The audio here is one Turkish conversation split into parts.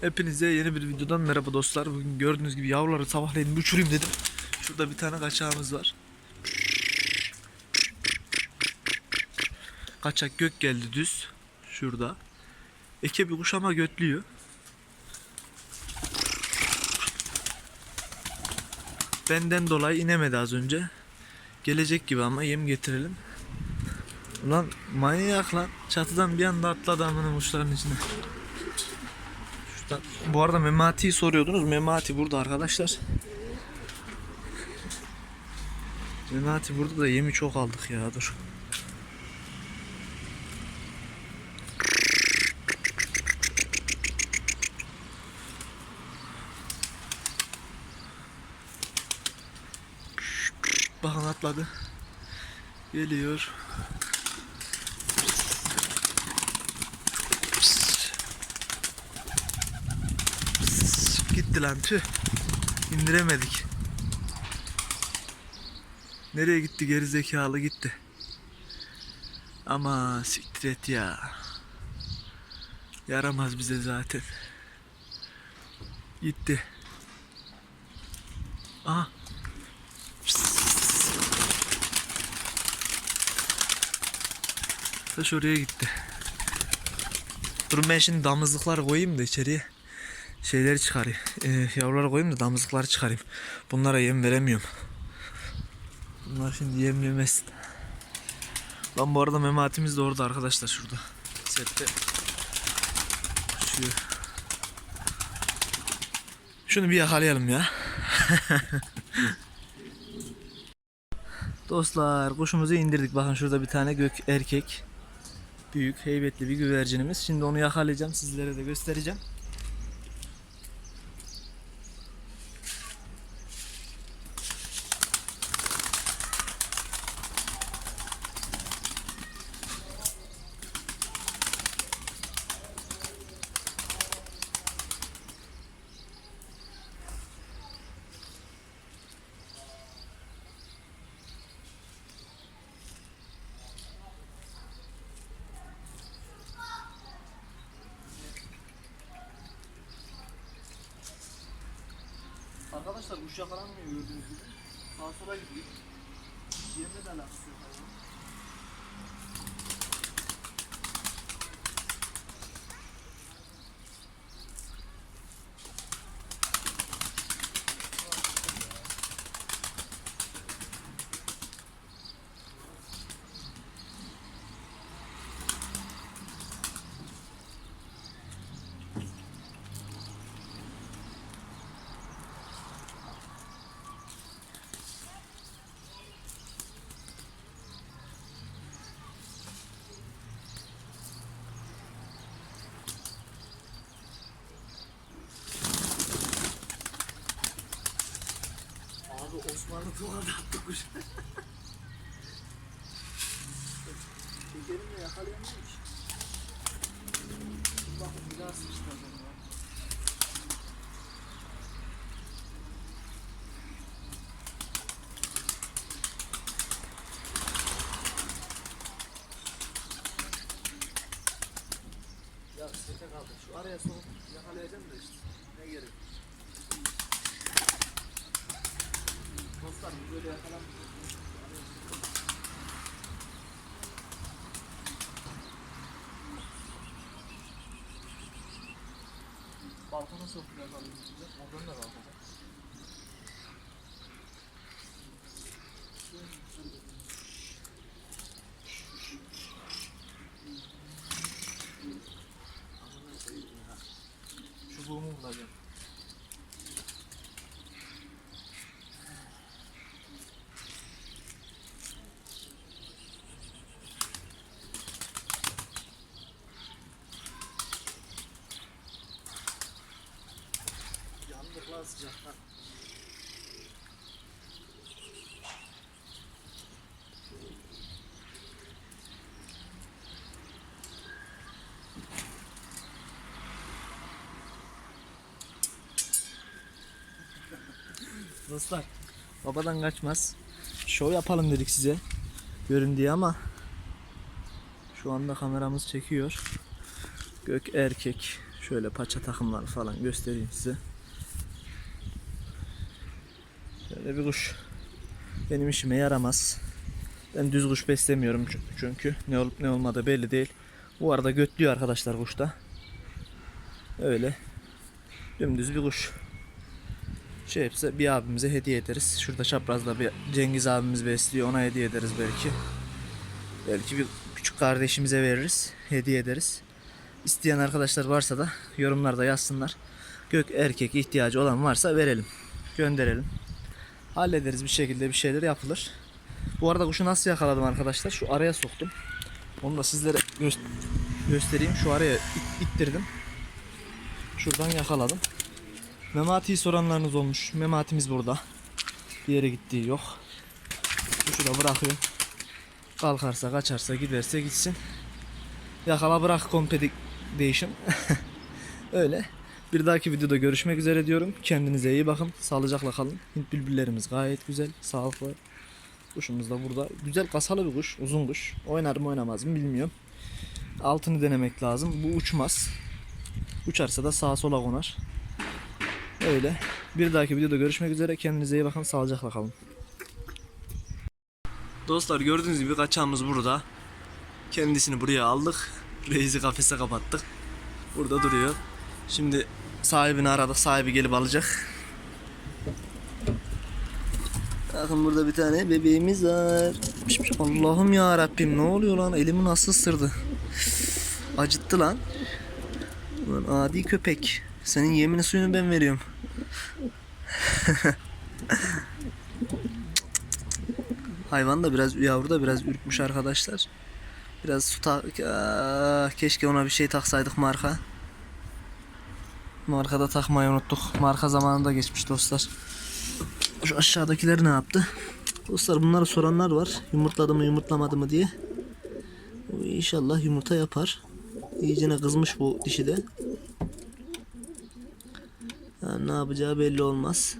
Hepinize yeni bir videodan merhaba dostlar. Bugün gördüğünüz gibi yavruları sabahleyin uçurayım dedim. Şurada bir tane kaçağımız var. Kaçak gök geldi düz. Şurada. Eke bir kuş ama götlüyor. Benden dolayı inemedi az önce. Gelecek gibi ama yem getirelim. Ulan manyak lan. Çatıdan bir anda atladı amına kuşların içine. Bu arada Memati'yi soruyordunuz. Memati burada arkadaşlar. Memati burada da yemi çok aldık ya dur. Bakın atladı. Geliyor. Gitti lan tüh. İndiremedik. Nereye gitti geri zekalı gitti. Ama siktir et ya. Yaramaz bize zaten. Gitti. Aha. Taş oraya gitti. Durun ben şimdi damızlıkları koyayım da içeriye şeyleri çıkarayım. Ee, yavruları koyayım da damızlıkları çıkarayım. Bunlara yem veremiyorum. Bunlar şimdi yem yemesin. Lan bu arada mematimiz de orada arkadaşlar şurada. Sette. Şu. Şunu bir yakalayalım ya. Dostlar kuşumuzu indirdik. Bakın şurada bir tane gök erkek. Büyük, heybetli bir güvercinimiz. Şimdi onu yakalayacağım. Sizlere de göstereceğim. Arkadaşlar kuş yakalanmıyor gördüğünüz gibi. Sağa sola gidiyor. Yemle de alakası Osmanlı tuğada attı kuş. Şekerimle yakalayamıyorum ki. Bakın bir daha sıçtıracağım ya. Ya sete kaldı. Şu araya sokup yakalayacağım da işte. Ne gerek? Dostlar bu böyle yakalanmıyor. Balkona sokup yakalayacağız. Oradan da balkona. Dostlar babadan kaçmaz. Şov yapalım dedik size. Görün diye ama şu anda kameramız çekiyor. Gök erkek. Şöyle paça takımları falan göstereyim size. Şöyle bir kuş. Benim işime yaramaz. Ben düz kuş beslemiyorum çü- çünkü ne olup ne olmadığı belli değil. Bu arada götlüyor arkadaşlar kuşta. Öyle. Dümdüz bir kuş. Şey yapsa bir abimize hediye ederiz. Şurada çaprazda bir Cengiz abimiz besliyor. Ona hediye ederiz belki. Belki bir küçük kardeşimize veririz. Hediye ederiz. İsteyen arkadaşlar varsa da yorumlarda yazsınlar. Gök erkek ihtiyacı olan varsa verelim. Gönderelim. Hallederiz bir şekilde bir şeyler yapılır. Bu arada kuşu nasıl yakaladım arkadaşlar? Şu araya soktum. Onu da sizlere gö- göstereyim. Şu araya it- ittirdim. Şuradan yakaladım. Memati'yi soranlarınız olmuş. Mematimiz burada. Bir yere gittiği yok. Kuşu da bırakıyorum. Kalkarsa kaçarsa giderse gitsin. Yakala bırak kompedik değişim. Öyle. Bir dahaki videoda görüşmek üzere diyorum. Kendinize iyi bakın. Sağlıcakla kalın. Hint bülbüllerimiz gayet güzel. Sağlıklı. Kuşumuz da burada. Güzel kasalı bir kuş. Uzun kuş. Oynar mı oynamaz mı bilmiyorum. Altını denemek lazım. Bu uçmaz. Uçarsa da sağa sola konar. Öyle. Bir dahaki videoda görüşmek üzere. Kendinize iyi bakın. Sağlıcakla kalın. Dostlar gördüğünüz gibi kaçağımız burada. Kendisini buraya aldık. Reis'i kafese kapattık. Burada duruyor. Şimdi sahibini aradık. Sahibi gelip alacak. Bakın burada bir tane bebeğimiz var. Allah'ım ya Rabbim ne oluyor lan? Elimi nasıl ısırdı? Acıttı lan. Ulan adi köpek. Senin yemini suyunu ben veriyorum. Hayvan da biraz yavru da biraz ürkmüş arkadaşlar. Biraz su ta- Ah, keşke ona bir şey taksaydık marka. Markada takmayı unuttuk. Marka zamanında geçmiş dostlar. Şu aşağıdakiler ne yaptı? Dostlar bunları soranlar var. Yumurtladı mı yumurtlamadı mı diye. İnşallah yumurta yapar. İyicene kızmış bu dişi de. Ne yapacağı belli olmaz.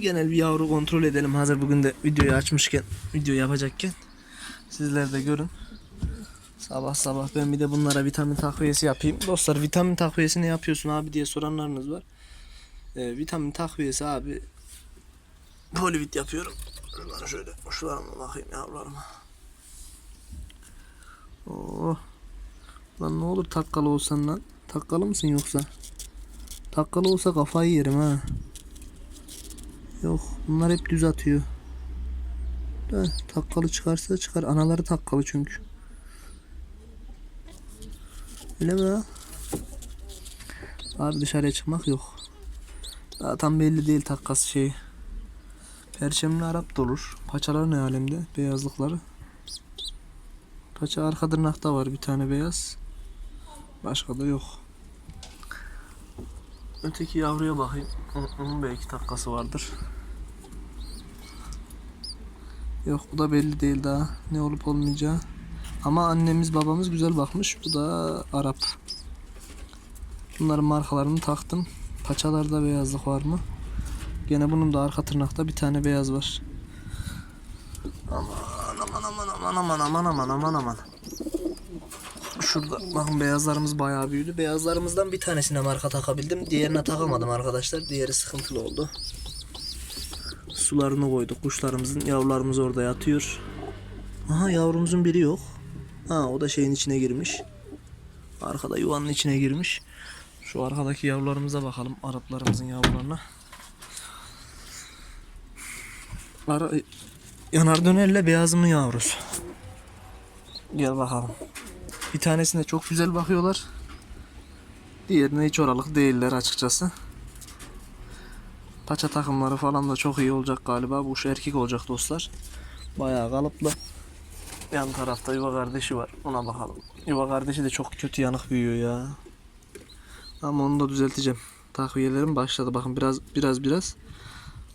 Genel bir yavru kontrol edelim. Hazır bugün de videoyu açmışken, video yapacakken. Sizler de görün. Sabah sabah ben bir de bunlara vitamin takviyesi yapayım. Dostlar vitamin takviyesi ne yapıyorsun abi diye soranlarınız var. Ee, vitamin takviyesi abi polivit yapıyorum. Şuradan şöyle şuralarıma bakayım yavrularıma. Oh. Lan ne olur takkalı olsan lan. Takkalı mısın yoksa? Takkalı olsa kafayı yerim ha. Yok bunlar hep düz atıyor. Da takkalı çıkarsa çıkar. Anaları takkalı çünkü. Öyle mi ha? Abi dışarıya çıkmak yok. Daha tam belli değil takkası şeyi. Perçemli Arap da olur. Paçalar ne alemde? Beyazlıkları. Paça arka tırnakta var bir tane beyaz. Başka da yok. Öteki yavruya bakayım. Onun- belki takkası vardır. Yok bu da belli değil daha. Ne olup olmayacağı. Ama annemiz babamız güzel bakmış. Bu da Arap. Bunların markalarını taktım. Paçalarda beyazlık var mı? Gene bunun da arka tırnakta bir tane beyaz var. Aman aman aman aman aman aman aman aman aman. Şurada bakın beyazlarımız bayağı büyüdü. Beyazlarımızdan bir tanesine marka takabildim. Diğerine takamadım arkadaşlar. Diğeri sıkıntılı oldu. Sularını koyduk. Kuşlarımızın yavrularımız orada yatıyor. Aha yavrumuzun biri yok. Ha o da şeyin içine girmiş. Arkada yuvanın içine girmiş. Şu arkadaki yavrularımıza bakalım. Araplarımızın yavrularına. Ara, yanar dönerle beyazımın yavrusu. Gel bakalım. Bir tanesine çok güzel bakıyorlar. Diğerine hiç oralık değiller açıkçası. Paça takımları falan da çok iyi olacak galiba. Bu şu erkek olacak dostlar. Bayağı kalıplı. Yan tarafta yuva kardeşi var. Ona bakalım. Yuva kardeşi de çok kötü yanık büyüyor ya. Ama onu da düzelteceğim. Takviyelerim başladı. Bakın biraz biraz biraz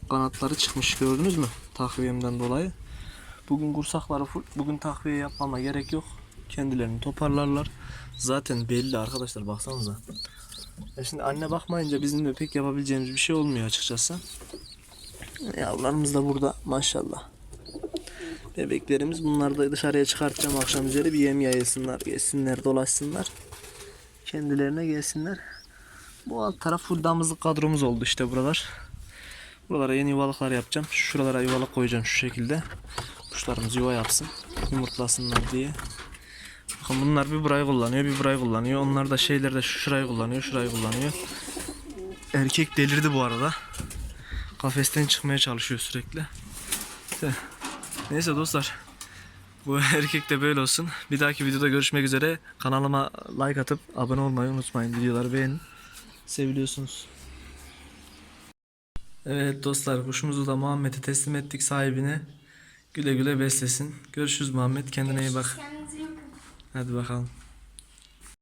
kanatları çıkmış gördünüz mü? Takviyemden dolayı. Bugün kursakları full. Bugün takviye yapmama gerek yok. Kendilerini toparlarlar. Zaten belli arkadaşlar baksanıza. Ya şimdi anne bakmayınca bizim de pek yapabileceğimiz bir şey olmuyor açıkçası. Yavrularımız da burada maşallah. Bebeklerimiz bunları da dışarıya çıkartacağım akşam üzeri bir yem yayılsınlar, gezsinler, dolaşsınlar. Kendilerine gelsinler. Bu alt taraf full damızlık kadromuz oldu işte buralar. Buralara yeni yuvalıklar yapacağım. Şuralara yuvalık koyacağım şu şekilde. Kuşlarımız yuva yapsın. Yumurtlasınlar diye. Bunlar bir burayı kullanıyor, bir burayı kullanıyor. Onlar da şeyler de şurayı kullanıyor, şurayı kullanıyor. Erkek delirdi bu arada. Kafesten çıkmaya çalışıyor sürekli. Neyse dostlar. Bu erkek de böyle olsun. Bir dahaki videoda görüşmek üzere. Kanalıma like atıp abone olmayı unutmayın. Videoları beğenin. Seviliyorsunuz. Evet dostlar kuşumuzu da Muhammed'e teslim ettik sahibine. Güle güle beslesin. Görüşürüz Muhammed. Kendine iyi bak. Hadi bakalım.